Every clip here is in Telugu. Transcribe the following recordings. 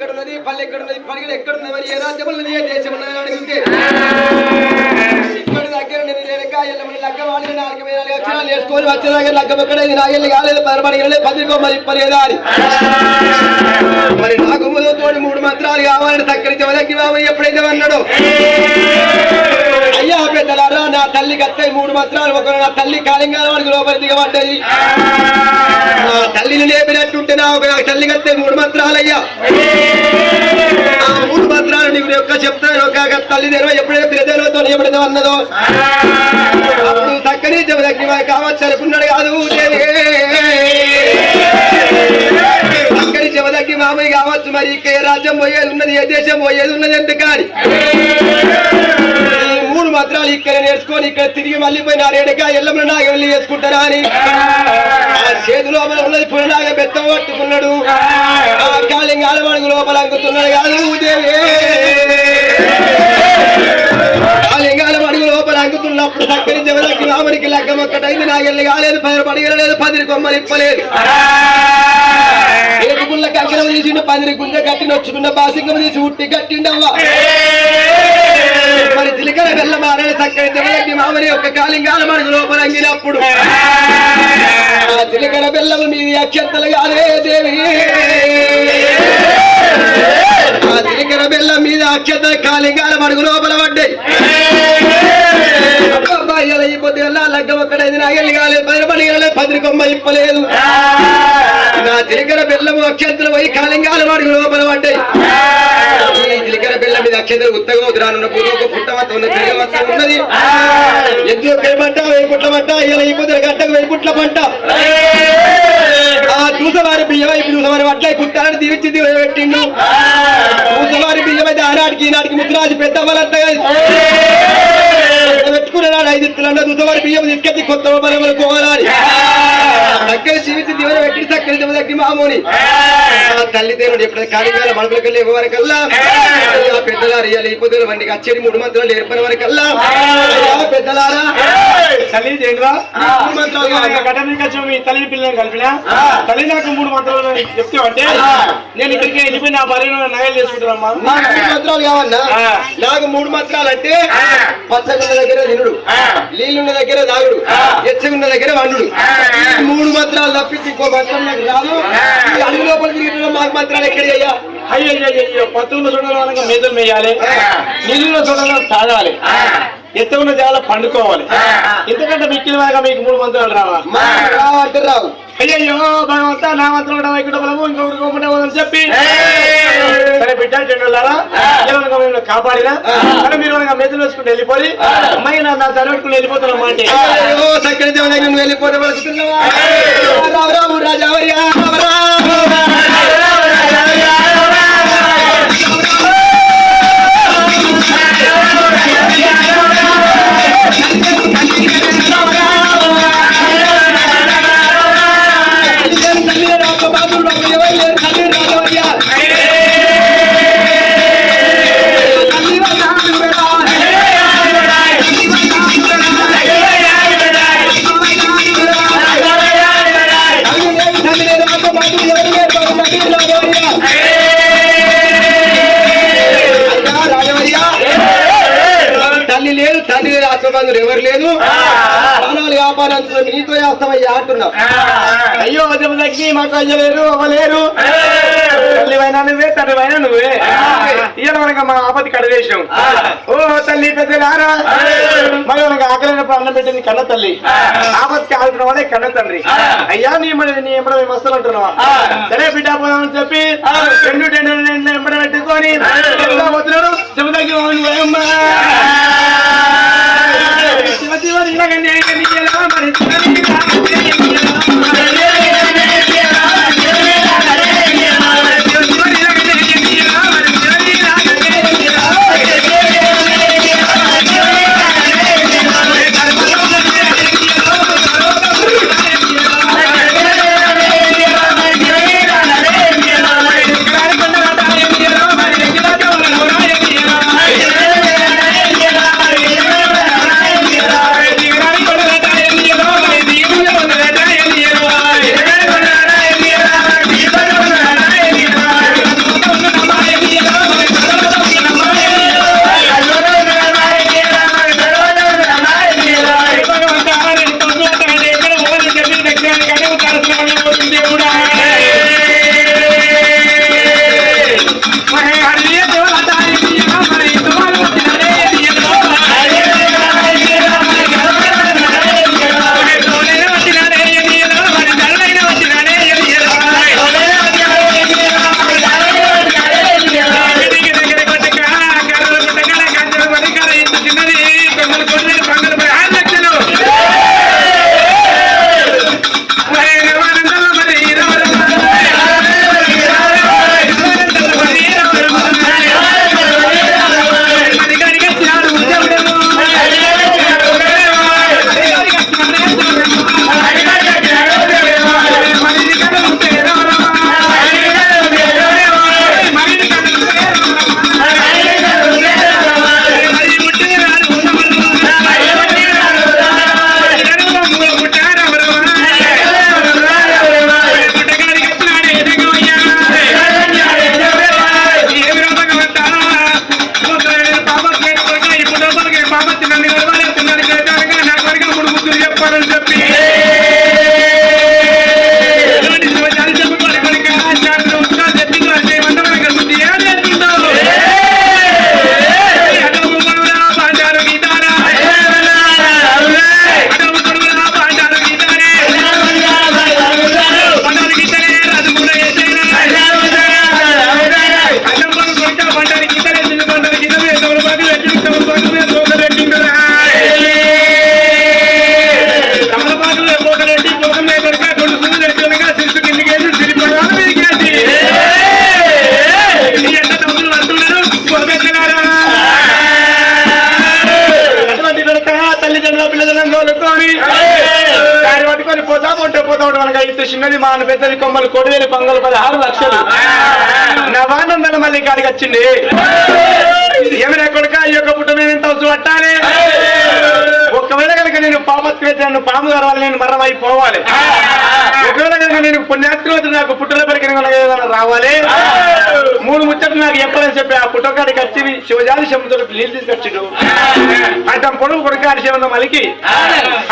ఎక్కడున్నది పల్లె ఎక్కడున్నది పడిగలు ఎక్కడున్నది మరి ఏ రాజ్యం ఉన్నది? ఏ దేశం ఉన్నది? అని అడిగితే ఇక్కడ దగ్గర నేను లేక ఎల్లమని లగ్గ వాళ్ళు నాలుగు నాలుగు అక్షరాలు వేసుకొని వచ్చిన దగ్గర లగ్గం నాగెళ్ళి కాలేదు పదికో మరి ఇప్పలేదా అని మరి నాకు తోడి మూడు మంత్రాలు కావాలని సక్కరించి వదకి బాబు ఎప్పుడైతే అన్నాడు? అయ్యా పెద్దలారా నా తల్లి కత్తాయి మూడు మంత్రాలు ఒకరు నా తల్లి కాలింగాల వాడికి లోపల దిగబడ్డది. నా తల్లిని లేపినట్టుంటే నా ఒక తల్లి కత్తాయి మూడు మంత్రాలు అయ్యా. ఆ మూడు మంత్రాలు నీకు యొక్క చెప్తాను ఒక తల్లి తెరవ ఎప్పుడైతే ప్రజలతో ఎప్పుడైతే అన్నదో. అప్పుడు చక్కని చెబుదగ్గి కావచ్చు అనుకున్నాడు కాదు చక్కని చెబుదగ్గి మామయ్య కావచ్చు మరి ఇక రాజ్యం పోయేది ఉన్నది ఏ దేశం పోయేది ఉన్నది ఎంత కానీ? మంత్రాలు ఇక్కడ నేర్చుకొని ఇక్కడ తిరిగి మళ్ళీ పోయి నారేడుగా ఎల్లమ్మ నాగ వెళ్ళి వేసుకుంటారా అని? ఆ చేతి లోపల ఉన్నది పుననాగ బెత్తం పట్టుకున్నాడు. ఆ కాళింగ ఆడవాడుగు లోపల అంగుతున్నాడు కాదు దేవి కాళింగాల లోపల అంగుతున్నప్పుడు చక్కని చెవలకి రాముడికి లగ్గం ఒక్కటైంది. నాగెళ్ళి కాలేదు పది పడిగలేదు పదిరి కొమ్మలు ఇప్పలేదు ఏడుగుళ్ళ కంకరం తీసిన పదిరి గుంజ కట్టి నొచ్చుకున్న బాసింగం తీసి ఉట్టి కట్టిండవ్వా? చిలికల వెళ్ళ మారని చక్కని చెవలకి మామని యొక్క కాళింగాల మడుగు లోపల అంగినప్పుడు. చిలికల బెల్లము మీది అక్షంతలు కాదే దేవి. ఆ చిలికల బెల్లం మీద అక్షంత కాళింగాల మడుగు లోపల పడ్డాయి. ఈ పొద్దుగల్లా లగ్గం ఒక్కడైంది నాగెళ్ళి కాలేదు పది పని కాలేదు పది కొమ్మ ఇప్పలేదు నా చిలికల బెల్లము అక్షంతలు పోయి కాళింగాల మడుగు లోపల పడ్డాయి. చిలికల బెల్లం మీద అక్షంతలు ఉత్తగా ఉదరానున్న పూర్వక పుట్టవత ఉన్న తిరగవత ఉన్నది. ఎద్దులు పేపంట వెయ్యి పుట్ల పంట ఇలా ఈ పొద్దుల గట్టకు వెయ్యి పుట్ల పంట. ఆ దూసవారి బియ్యం ఇప్పుడు దూసవారి వడ్లై పుట్టాలని దీవించి పెట్టిండు. దూసవారి బియ్యం అయితే ఆనాటికి ఈనాటికి ముద్రాజు పెద్ద పెట్టుకున్నాడు ఐదు ఇత్తులన్న దూసవారి బియ్యం తీసుకెళ్ళి కొత్త బలములు పోవాలని దగ్గర జీవితం దీవెన పెట్టి చక్కని దెబ్బ దగ్గర మామూని. తల్లి దేవుడు ఎప్పుడు కాళీగాల మడుపులకు వెళ్ళి వరకల్లా పెద్దలారు పొద్దుల వండికి అచ్చేది మూడు మంత్రాలు ఏర్పడిన వరకల్లా? పెద్దలారా తల్లి తల్లిని పిల్లల్ని కలిపిన? తల్లి నాకు మూడు మంత్రాలు చెప్తే అంటే నేను ఇక్కడికి వెళ్ళిపోయి నా భార్యను నగలు చేసుకుంటానమ్మా. నాకు మూడు మంత్రాలు కావన్నా. నాకు మూడు మంత్రాలు అంటే పచ్చగున్న దగ్గర తినుడు నీళ్ళున్న దగ్గర తాగుడు ఎచ్చగున్న దగ్గర వండుడు. ఈ మూడు మంత్రాలు తప్పించి ఇంకో మంత్రం నాకు రాదు. అడుగు లోపల తిరిగి మాకు మంత్రాలు ఎక్కడ అయ్యా? అయ్యో అయ్యో అయ్యో పత్తుల్లో చూడాలనగా మేదలు మేయాలి నీళ్ళలో చూడాలని తాగాలి. ఎత్తు ఉన్న జాల పండుకోవాలి. ఎందుకంటే మిక్కిన వాగా మీకు మూడు మంత్రాలు రావా? మాకు రావంటే రావు. అయ్యయ్యో భగవంతా నా మంత్రం కూడా ఇక్కడ బలము ఇంకొకటి చెప్పి. సరే బిడ్డ చెడ్డలారా మిమ్మల్ని కాపాడినా కానీ మీరు మెదలు వేసుకుంటూ వెళ్ళిపోయి అమ్మాయి నా నా తరగట్టుకుని వెళ్ళిపోతానమ్మా అంటే. అయ్యో సక్కడి దేవ దగ్గర నువ్వు వెళ్ళిపోతే పలుకుతున్నావా రావు రావు రాజావరియా దగ్గర మాకు అయ్యలేరు అవ్వలేరు. తల్లివైనా నువ్వే తండ్రివైనా నువ్వే. ఇయ్యాల మనక మా ఆపతి కడవేశాం ఓ తల్లి పెద్దలారా. మరి మనకు ఆకలినప్పుడు అన్నం పెట్టింది కన్న తల్లి. ఆపత్తి ఆడుతున్న వాడే కన్న తండ్రి. అయ్యా నీ మన నీ ఎంబడ మేము వస్తాను అంటున్నావా? సరే బిడ్డ పోదామని చెప్పి రెండు రెండు ఎంబడ పెట్టుకొని వెళ్తా పోతున్నాడు. చెబుతాకి శివ శివ మరి কাশ্মীর দখল করে వాళ్ళతోని దాన్ని పట్టుకొని పోతా ఉంటే పోతా ఉంటే వాళ్ళకి చిన్నది మా పెద్దది కొమ్మలు కొడువేలు కొంగలు పదహారు లక్షలు. నవానందన మళ్ళీ కాడికి వచ్చింది. ఏమైనా కొడుక ఈ యొక్క పుట్ట మీద ఇంత పట్టాలి? ఒకవేళ కనుక నేను పాపత్వేత నన్ను పాము కావాలి నేను మరణమై పోవాలి ఒకవేళ కనుక నేను పుణ్యాత్రివేత నాకు పుట్టల పరికరం రావాలి? మూడు ముచ్చట్లు నాకు చెప్పాలని చెప్పి ఆ పుట్టకాడికి వచ్చి శివజాతి శబ్దంతో నీళ్ళు తీసుకొచ్చిండు. అడ్డం పొడుగు కొడుకాడి శివంలో మలికి.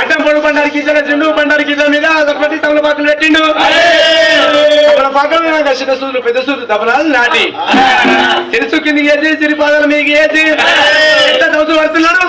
అడ్డం పొడుగు బండారికి ఇద్దరు చెండు బండారికి ఇద్దరు మీద ఒకటి తమల పాకులు పెట్టిండు. తమల పాకుల మీద చిన్న సూదులు పెద్ద సూర్యులు తమలాలు నాటి. తెలుసు కిందికి వేసి సిరిపాదాలు మీకు వేసి ఎంత దోసులు పడుతున్నాడు?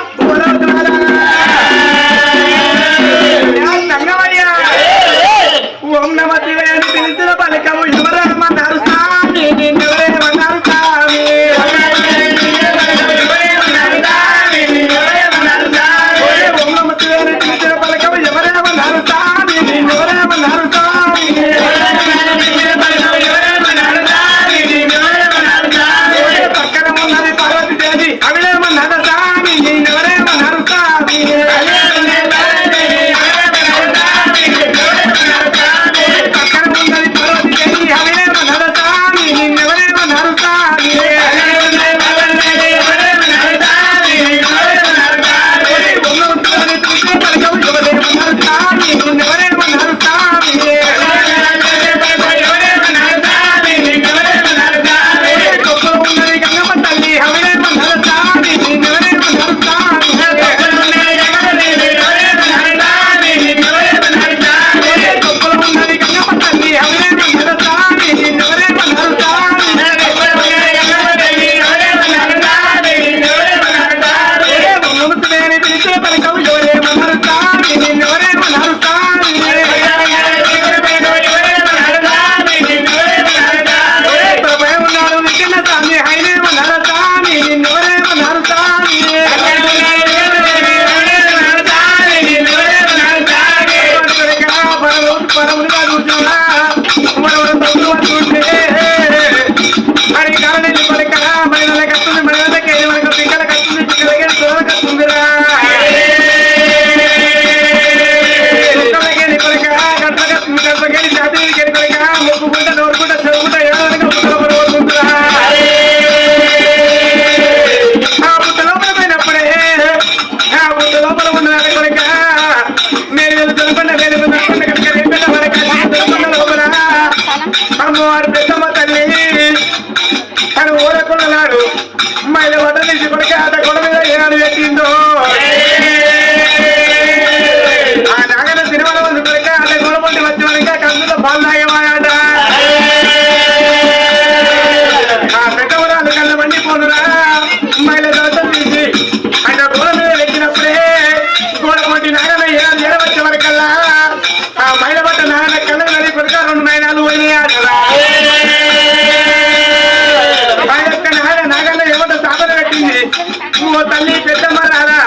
తల్లి పెద్దమ్మ రాదా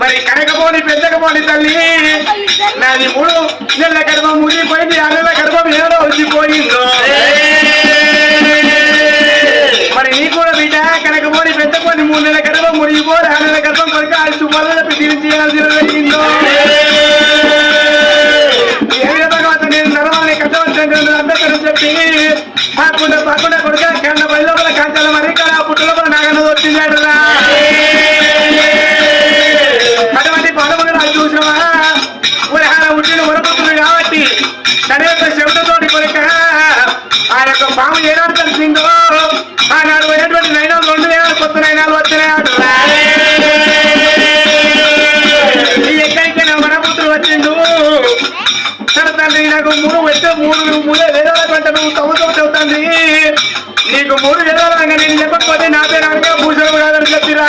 మరి కనకపోని పెద్దకపోని తల్లి నాది మూడు నెలల గర్భం ముగిపోయింది ఆ నెలల గర్భం ఏడో వచ్చిపోయిందో మరి నీ కూడా బిడ్డ కనకపోని పెద్దపోని మూడు నెలల గర్భం మురిగిపోయి ఆ నెలల గర్భం కొడుకు ఆ సుమారుల పెట్టించాల్సిన జరిగిందో ఏ భగవంతు నేను నరవాణి కట్టవలసిన అందరికీ చెప్పి పాకుండా పాకుండా ఏనాడు కలిసిందో? ఆనాడు పోయినటువంటి నైనాలు రెండు వేల కొత్త నైనాలు వచ్చినాయటరా ఈ ఎక్కడికైనా వచ్చిండు? తండ్రి నాకు మూడు వచ్చే మూడు మూడే వేదాల కంటే నువ్వు సంవత్సరం చెబుతుంది నీకు మూడు వేదాలంగా నేను చెప్పకపోతే నా పేరు అనగా భూషణం కాదని చెప్పిరా.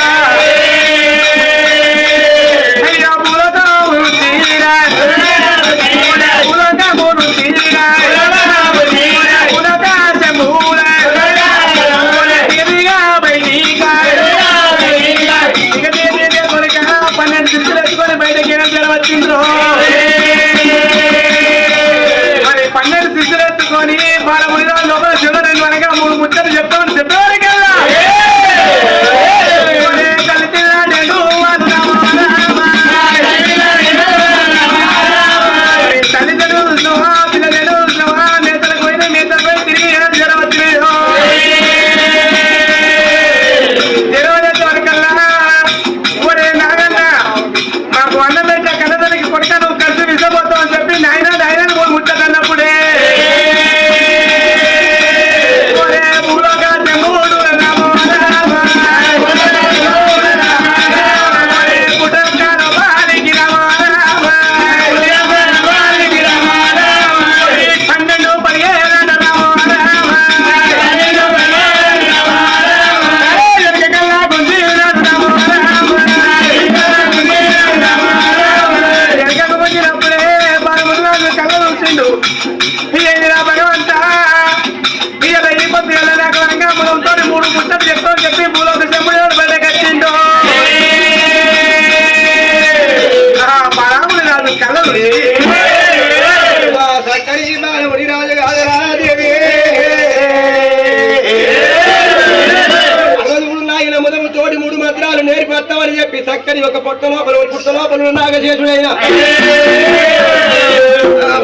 ఒక పొట్ట నాగశేషుడైన.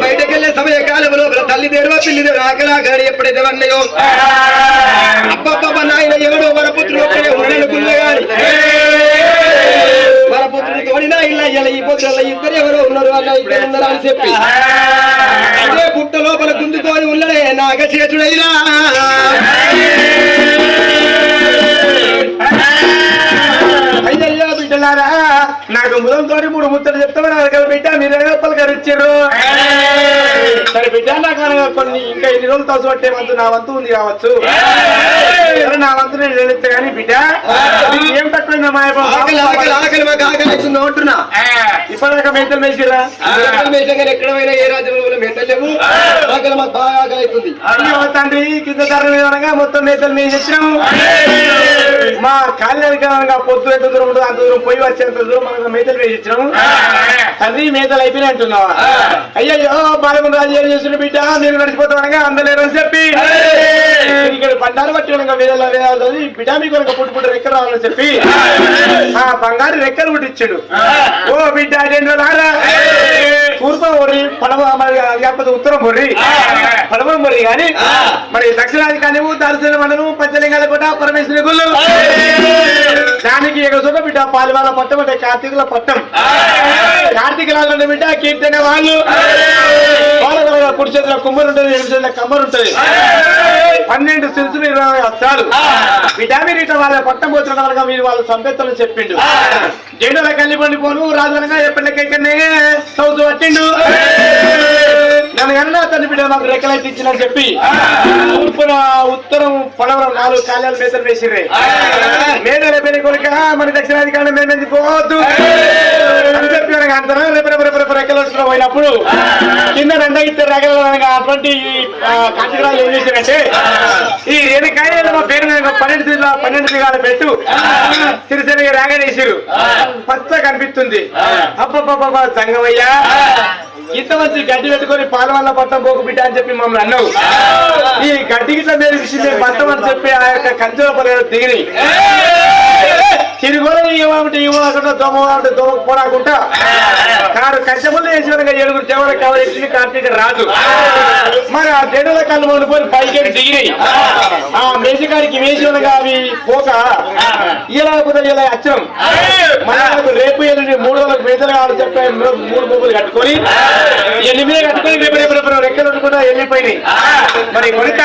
బయటకు వెళ్ళే సమయ కాలం లోపల తల్లి దేరువ పిల్లి దేరు ఆకలి ఆకలి ఎప్పుడైతే వన్నాయో అబ్బబ్బబ్బ నాయన ఎవడో వరపుత్రుడు ఒక్కడే ఉన్నాడనుకున్నా గాని వరపుత్రుడు తోడినా ఇల్ల ఇలా ఈ పొద్దుల ఇద్దరు ఎవరో ఉన్నారు అన్న ఇద్దరు ఉన్నారా అని చెప్పి. అదే పుట్ట లోపల గుందుతోని ఉన్నడే నాగశేషుడైనా. కొన్ని ఇంకా ఎన్ని రోజులు తోసి పట్టే వంతు నా వంతు ఉంది కావచ్చు. నా వంతు నేను వెళితే కానీ బిడ్డ ఏం తక్కువైందా మా ఆకలి ఆకలి ఆకలి మాకు ఆకలి అవుతుందో అంటున్నా ఇప్పటిదాకా మెంటల్ మేషంగా ఎక్కడ పోయినా ఏ రాజ్యంలో మేతలు లేవు. ఆకలి మాకు బాగా అవుతుంది. అయ్యో తండ్రి కింద ధర అనగా మొత్తం మేతలు మేము మా కాలినడక అనగా పొద్దు ఎంత దూరం ఉంటుందో అంత దూరం పోయి వచ్చేంత దూరం మనకు మేతలు వేసి ఇచ్చినాము. తండ్రి మేతలు అయిపోయినాయి అంటున్నావా? అయ్యయ్యో బాలగుండ రాజు ఏం చేసిన బిడ్డ? మీరు నడిచిపోతాం అనగా అందలేరు అని చెప్పి. ఇక్కడ బండారు బట్టి కనుక వేదాలు వేదాలు బిడ్డ మీకు కనుక పుట్టు పుట్టు రెక్కలు రావాలని చెప్పి ఆ బంగారు రెక్కలు పుట్టించాడు ఓ బిడ్డ రెండు రారా తూర్పు మొర్రి పడవ మరి లేకపోతే ఉత్తరం మొర్రి పడవ మొర్రి కానీ మరి దక్షిణాది కానివు దర్శన మండలం పంచలింగాల కోట పరమేశ్వరి గుళ్ళు. దానికి ఎక్కడ బిడ్డ పాలివాళ్ళ పట్టం అంటే కార్తీకుల పట్టం. కార్తీక రాజు బిడ్డ కీర్తన వాళ్ళు. వాళ్ళ కుడి చేతిలో కుమ్మరు ఉంటుంది ఎడు చేతిలో కమ్మరు ఉంటుంది. పన్నెండు సిల్సులు ఇరవై వస్తారు బిడ్డ మీరు ఇట్లా వాళ్ళ పట్టం పోతున్న వాళ్ళగా మీరు వాళ్ళ సంపెత్తలు చెప్పిండు. జెండుల పోను పండిపోను రాజునగా ఎప్పటికెక్కడనే సౌత్ పట్టిండు. నన్ను కన్నా తన బిడ్డ మాకు రెక్కలైతే ఇచ్చిన చెప్పి తూర్పున ఉత్తరం పొడవరం నాలుగు కాలాలు మేతలు వేసిర్రే. మేదల పెళ్ళి కొడుక మన దక్షిణాధికారం మేము ఎందుకు పోవద్దు? అని అంతరం రేపు రేపు రేపు రేపు రెక్కలు పోయినప్పుడు కింద రెండ ఇద్దరు రెక్కలు అనగా అటువంటి కాంతిరాలు ఏం చేశారంటే ఈ ఎనకాయలు మా పేరు మీద పన్నెండు దిగాల పన్నెండు దిగాల పెట్టు సిరిసిరిగా రాగనేసిరు పచ్చ కనిపిస్తుంది. అబ్బబ్బబ్బ సంగమయ్యా! ఇంత మంచి గడ్డి పెట్టుకొని పాల వల్ల పట్టం పోకు బిడ్డ అని చెప్పి మమ్మల్ని అన్నావు. ఈ గడ్డి గిట్ల మేము పట్టం అని చెప్పి ఆ యొక్క కంచెల పొలం దిగినాయి తిరుగులో ఇవ్వమంటే ఇవ్వాలంటే దోమ అంటే దోమ పోరాకుంటా కారు కష్టములు వేసి ఏడుగురు దేవర కావాలి కార్తీక రాదు మరి ఆ జడుల కళ్ళు మొదలుకొని పైకి దిగినాయి ఆ మేషగారికి వేసి అవి పోక ఇలాకపోతే ఇలా అచ్చం మనకు రేపు ఎల్లుండి మూడు వందలకు మేతలు కావాలి చెప్పి మూడు మూపులు కట్టుకొని ఎనిమిది కట్టుకొని రేపు రేపు రేపు రెక్కలు కూడా వెళ్ళిపోయినాయి మరి కొడుకు